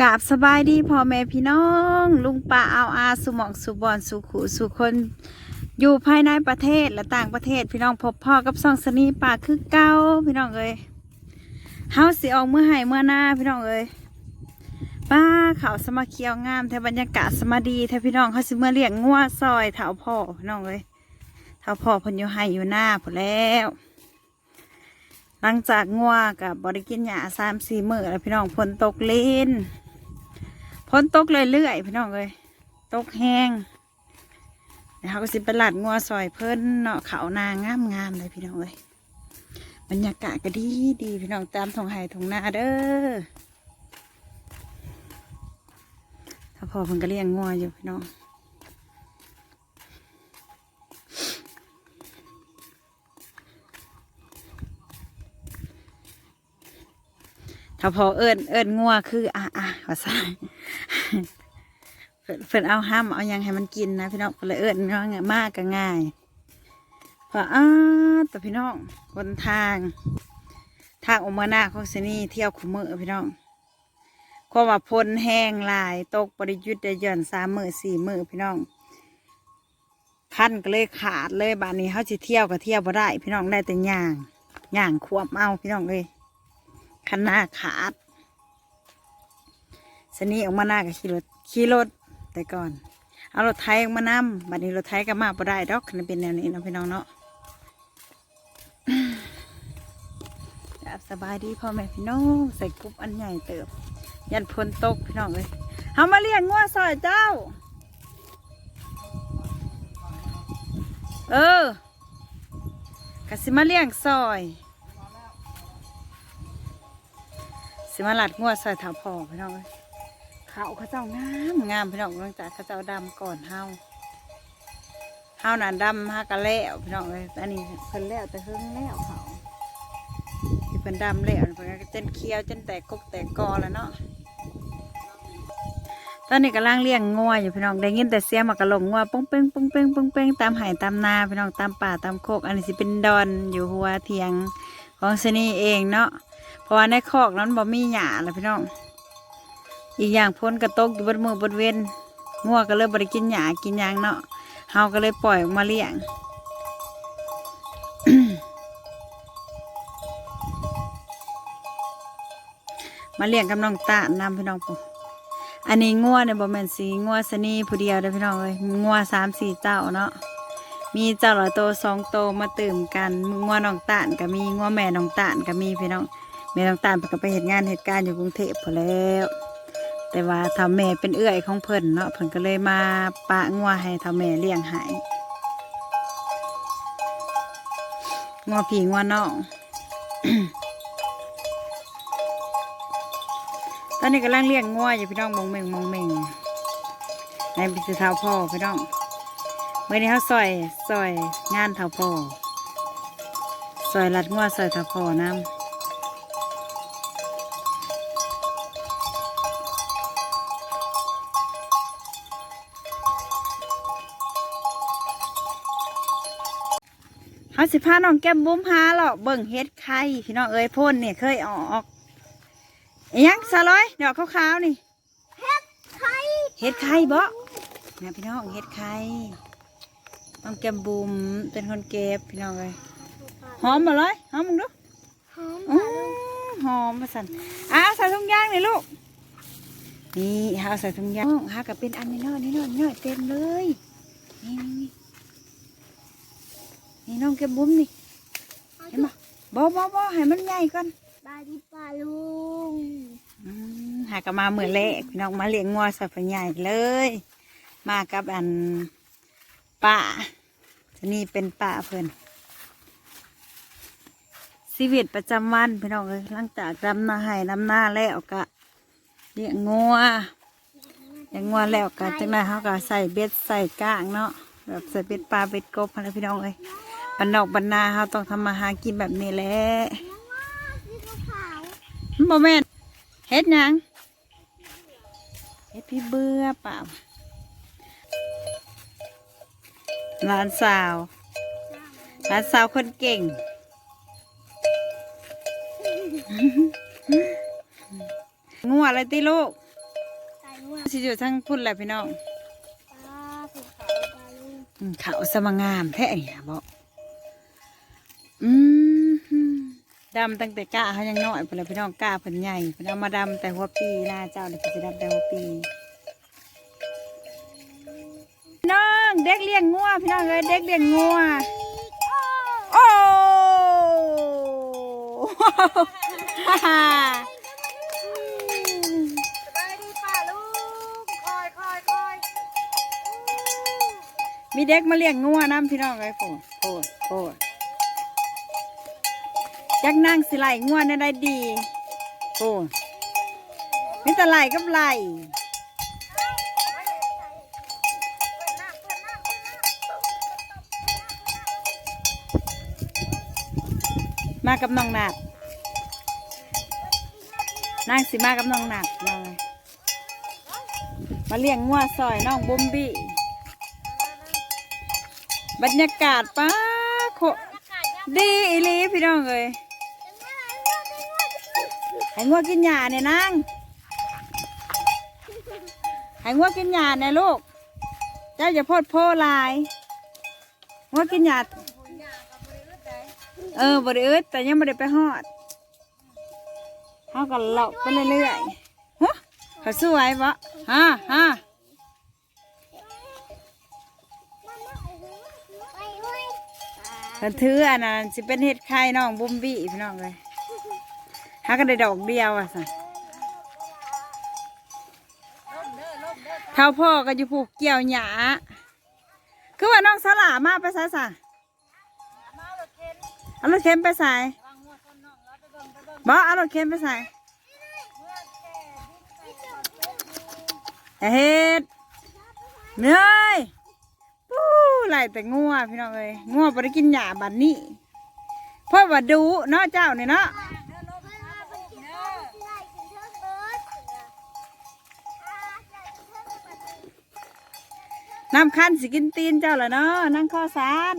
กาบสบายดีพ่อแม่พี่น้อง ลุงป้าเอาอาสุหมองสุบอนสุขุสุคนอยู่ภายในประเทศและต่างประเทศพี่น้องพบพ่อกับซองสนีป่าคือเก้าพี่น้องเอ้ยเฮาสิออกเมื่อไห้เมื่อหน้าพี่น้องเอ้ยป้าเขาวสมาเคียวงามแทบรรยากาศสมาดีแทพี่น้องเขาสิเมื่อเลี้ยงงัวซอยเถาพ่อพี่น้องเอ้ยเถาพ่อพนอยู่ไห้อยู่หน้าพอแล้วหลังจากงัวกับบริกินหญ้าสามสี่มือแล้วพี่น้องฝนตกเล่น นตกเลยเรื่อยพี่น้องเลยตกแห้งเดี๋ยวเขาก็สิไปหลัดงัวซอยเพิ่นเนาะเขานางามงามๆเลยพี่น้องเลยบรรยากาศก็ดีดีพี่น้องตามทงไห่ทงนาเด้อถ้าพอเพิ่นก็เลี้ยงงัวอยู่พี่น้อง ถ้าพอเอิญเอิญงัวคือ อะอะภาษาเพิ่นเพิ่นเอาห้ามเอายังให้มันกินนะพี่น้องเลยเอิญน้องมากก็ง่ายเพราะอ้าแต่พี่น้องคนทาง ทางอุมานาของสนี่เที่ยวขุมมือพี่น้องควาว่าพลแห้งลายตกบริยุทธ์ได้ย่อนสามมือสี่มือพี่น้องขั้นก็เลยขาดเลยบานนี้เขาจะเที่ยวก็เที่ยวบ่ได้ พี่น้องได้แต่ย่างย่างควบเอาพี่น้องเลย คันหน้าขาดสนี่ออกมาหน้ากับขี่รถขี่รถแต่ก่อน เอารถไทยออกมานำบัดนี้รถไทยก็มาบ่ได้ดอกคันเป็นแนวนี้เนาะพี่น้องเนาะสบายดีพ่อแม่พี่น้องใส่กรุ๊ปอันใหญ่เติบ ยันพลตกพี่น้องเลยเอามาเลี้ยงงัวซอยเจ้า เออกสิมาเลี้ยงซอย สิมาหลัดงัวใส่ถาพอพี่น้องเอ้ยเขาเขาเจ้างามงามพี่น้องหลังจากเขาเจ้าดำก่อนเฮาเฮาน่ะดำฮากะแล้วพี่น้องเลยอันนี้เพิ่นแล้วแต่เพิ่งแล้วเขาที่เพิ่นดำแล้วเพิ่นก็เต้นเคี้ยวจนแตกกกแตกกอแล้วเนาะตอนนี้กำลังเลี้ยงงัวอยู่พี่น้องได้ยินแต่เสียงหมากระลงงัวป้งเป้งป้งเป้งป้งเป้งตามไห่ตามนาพี่น้องตามป่าตามโคกอันนี้สิเป็นดอนอยู่หัวเทียงของชนีเองเนาะ เพราะว่าในคอกนั้นบ่มีหญ้าเลยพี่น้อง อีกอย่างพ้นกระตกอยู่บนมือบนเวนงัวก็เลยบ่ได้กินหญ้ากินยางเนาะเฮาก็เลยปล่อยออกมาเลี้ยงมาเลี้ยงกับน้องตาลนำพี่น้องปุ๊อันนี้งัวเนี่ยบ่แม่นสีงัวสนีผู้เดียวเด้อพี่น้องเอ้ยงัวสามสี่เจ้าเนาะมีเจ้าหละโตสองโตมาตื่มกันงัวน้องตาลก็มีงัวแม่น้องตาลก็มีพี่น้อง แม่น้องตาลเพิ่นก็ไปเหตุงานเหตุการณ์อยู่กรุงเทพพอแล้ว แต่ว่าทำแม่เป็นเอื้อยของเพิ่นเนาะเพิ่นก็เลยมาปะงัวให้ทำแม่เลี้ยงให้งัวผีงัวน้องตอนนี้กำลังเลี้ยงงัวอยู่พี่น้องมองเมงมองเมงในบิสเท้าพ่อพี่น้องเมื่อนี้เขาซอยซอยงานเท้าพ่อซอยรัดงัวซอยเท้าพ่อน้ำ เขาสิพาน้องแก้มบุ้มหาหรอเบิ่งเฮ็ดไข่พี่น้องเอ้ยพ่นเนี่ยเคยออกยังสาร้อยดอกขาวๆนี่เฮ็ดไข่เฮ็ดไข่บ่เนี่ยพี่น้องเฮ็ดไข่น้องแก้มบุ้มเป็นคนเก็บพี่น้องเอ้ยหอมมาเลยหอมมึงดูหอมหอมมาสั่นอ้าวใส่ถุงยางนี่ลูกนี่หาใส่ถุงยางหากับเป็นอันนี้น้อยนี่น้อยน้อยเต็มเลยนี่นี่นี่นี่น้ องแก้มบุ้มนี่เห็นปะบ่บ่บ่ให้มันใหญ่ก่อนบาดิปลาลุงหากมาเมื่อแรกพี่น้องมาเลี้ยงงัวสัตว์ใหญ่เลย มากับอันป่าชนี่เป็นป่าเพิ่นชีวิตประจำวันพี่น้องเอ้ยหลังจากดำนาให้ดำนาแล้วก็เลี้ยงงัวเลี้ยงงัวแล้วก็จังนั้นเขาก็ใส่เบ็ดใส่ก้างเนาะแบบใส่เบ็ดปลาเบ็ดกบอะไรพี่น้องเอ้ย บันนอกบันนาเขาต้องทำมาหากินแบบนี้แหละสีขาวโมเมนเฮ็ดหยังเฮ็ดพี่เบื่อเปล่าหลานสาวหลานสาวคนเก่ง งัวอะไรติลูกว่าสิอยู่ทั้งพุ่นแหละพี่น้องปลาภูเขาปลาลุงอืมเขาสมงามแท้นี่นะบอก อืมดำตั้งแต่กะเขายังน้อยเพิ่นแหละพี่น้องกะเพิ่นใหญ่เพิ่นเอามาดำแต่หัวปีหน้าเจ้าเนี่ยเพิ่นสิดำแต่หัวปีพี่น้องเด็กเลี้ยงงัวพี่น้องเอ้ยเด็กเลี้ยงงัวโอ้ฮ่าฮ่าสบายดีป่าลุงคอยคอยคอยมีเด็กมาเลี้ยงงัวน้ำพี่น้องเลยโผล่โผล่โผล่ ยักนั่งสิไหลงัวในได้ดีโผล่มีแต่ไหลกับไหลมากับน้องนาดนางสิมากับน้องนาดน้องมาเลี้ยงงัวซอยน้องบุมบี้บรรยากาศป้าโคดีอีลีพี่น้องเอ้ย ให้งัวกินหญ้าเนี่ยนางให้งัวกินหญ้าเนี่ยลูก เจ้าอย่าโพดโพลายงัวกินหญ้าเออบริอึดแต่ยังไม่ได้ไปฮอดเขาก็เลาะไปเรื่อยๆฮะเขาสวยปะฮะฮะเว้ยเพิ่นถืออันนั้นสิเป็นเห็ดไข่น้องบุ้มบี้พี่น้องเลย หาก็ได้ดอกเดียวอะสิเท่าพ่อก็อยู่ผูกเกี่ยวหญ้าคือว่าน้องสลามาไปใส่สะเอารถเข็นไปใส่บอกเอารถเข็นไปใส่เฮ็ดเหนื่อยปู้ไหลแต่งัวพี่น้องเอ้ยงัวบ่ได้กินหญ้าบัดนี้เพราะว่าดูเนาะเจ้านี่เนาะ น้ำขั้นสิกินตีนเจ้าเหรอเนาะนั่งข้อสาร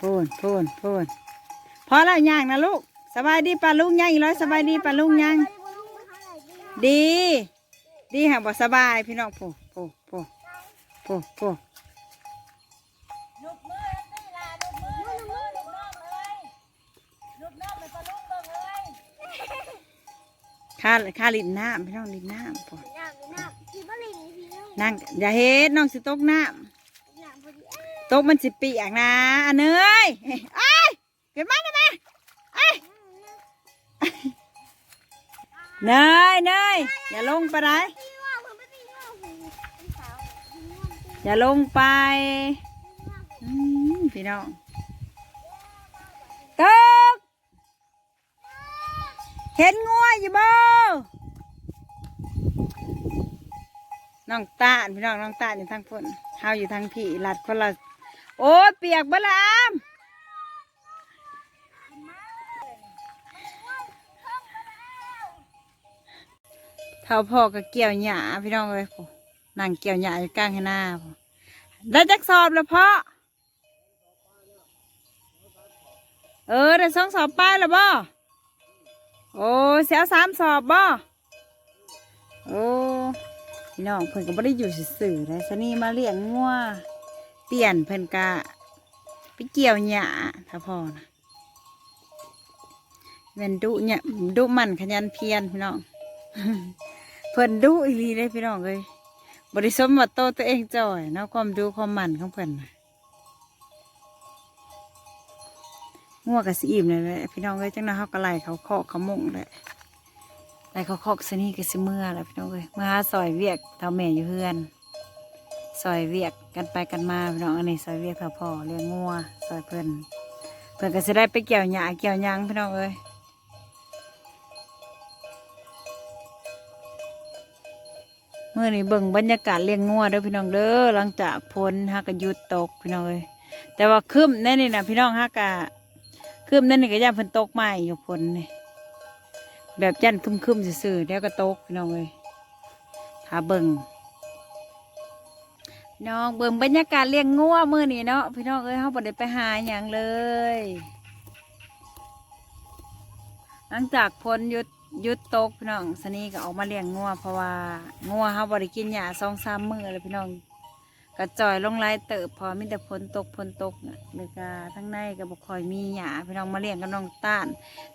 พูนพูนพูนพอแล้วย่างนะลูกสบายดีปลาลุงย่างอีกร้อยสบายดีปลาลุงย่างดี ดีแห่ะบ่สบายพี่น้องผู้ผู้ผู้ผู้ผู้ ค่าค่าลินน้ำพี่น้องลินน้ำผู้นั่งอย่าเฮ็ดน้องสิตกน้ำตกมันสิเปียกนะอันเนยเอ้ยเกิดมาได้ไหมเอ้ยเนยเนยอย่าลงไปไหนอย่าลงไปอืมพี่น้อง เห็นงัวอยู่บ่น้องตาพี่น้องน้องตาอยู่ทางฝนเฮาอยู่ทางพี่ลัดคนละโอ้ยเปียกบลามเท่าพ่อก็เกี่ยวหญ้าพี่น้องเลยนั่งเกี่ยวหญ้าอยู่กลางให้หน้าพ่อได้จักสอบแล้วพ่อเออได้สองสอบป้ายแล้วบ่ โอ้เสียสามสอบบ่โอ้พี่น้องเพิ่นก็บ่ได้อยู่ซื่อๆเลยสนี่มาเลี้ยงงัวเปลี่ยนเพิ่นกะไปเกี่ยวหญ้าถ้าพอนะเป็นดุเนี่ยดุมันขยันเพียรพี่น้องเพิ่นดุอีหลีเลยพี่น้องเลยบริสมว่าโตตัวเองจ่อยเนาะความดูความมันของเพิ่นนะ งัวกับสีอิ่มเลยแหละพี่น้องเลยจังนะเขาก็ไล่เขาเคาะเขามุ่งเลยไล่เขาเคาะสนี่ก็สิเมื่อแหละพี่น้องเลยเมื่อหาซอยเวียกเท่าแม่อยู่เฮือนซอยเวียกกันไปกันมาพี่น้องอันนี้ซอยเวียกเท่าพ่อเลี้ยงงัวซอยเพิ่อนเพิ่อนก็สิได้ไปเกี่ยวหญ้าเกี่ยวยางพี่น้องเอ้ยเมื่อนี้เบิ่งบรรยากาศเลี้ยงงัวเด้อพี่น้องเด้อหลังจากพ้นฮักกะหยุดตกพี่น้องเอ้ยแต่ว่าคืมแน่นี่นะพี่น้องฮักกะ คืมแน่นี่ก็ย่านเพิ่นตกใหม่อยู่พ้นนี่แบบยันคึมคึมๆซื่อๆแล้วก็ตกพี่น้องเอ้ยถ้าเบิ่งพี่น้องเบิ่งบรรยากาศเลี้ยงงัวมือนี้เนาะพี่น้องเอ้ยเฮาบ่ได้ไปหาหยังเลย หลังจากพ้นยุดยุดตกพี่น้องสนีก็ออกมาเลี้ยงงัวเพราะว่างัวเขาบริกินหญ้าสองสามมื้อเลยพี่น้อง ก็จอยลงไรเติบพอมีแต่ฝนตกฝนตกน่ะเลยก็ทั้งในก็บบกคอยมีหญ้าพี่น้องมาเลี้ยงกับน้องต้าน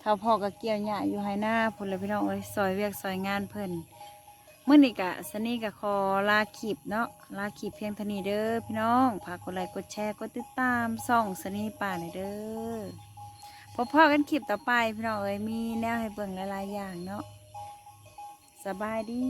เท่าพ่อก็เกี่ยวหญ้าอยู่ให้หน้าพุ่นเลยพี่น้องเอ้ยซอยเวียกซอยงานเพิ่นเมื่อนี้กะสนี่ก็ขอลาขีบเนาะลาขีบเพียงเท่านี้เด้อพี่น้องฝากกดไลค์กดแชร์กดติดตามส่องสนี่ป่าหน่อยเด้อพบพ่อกันคลิปต่อไปพี่น้องเอ้ยมีแนวให้เบิ่งหลายๆอย่างเนาะสบายดี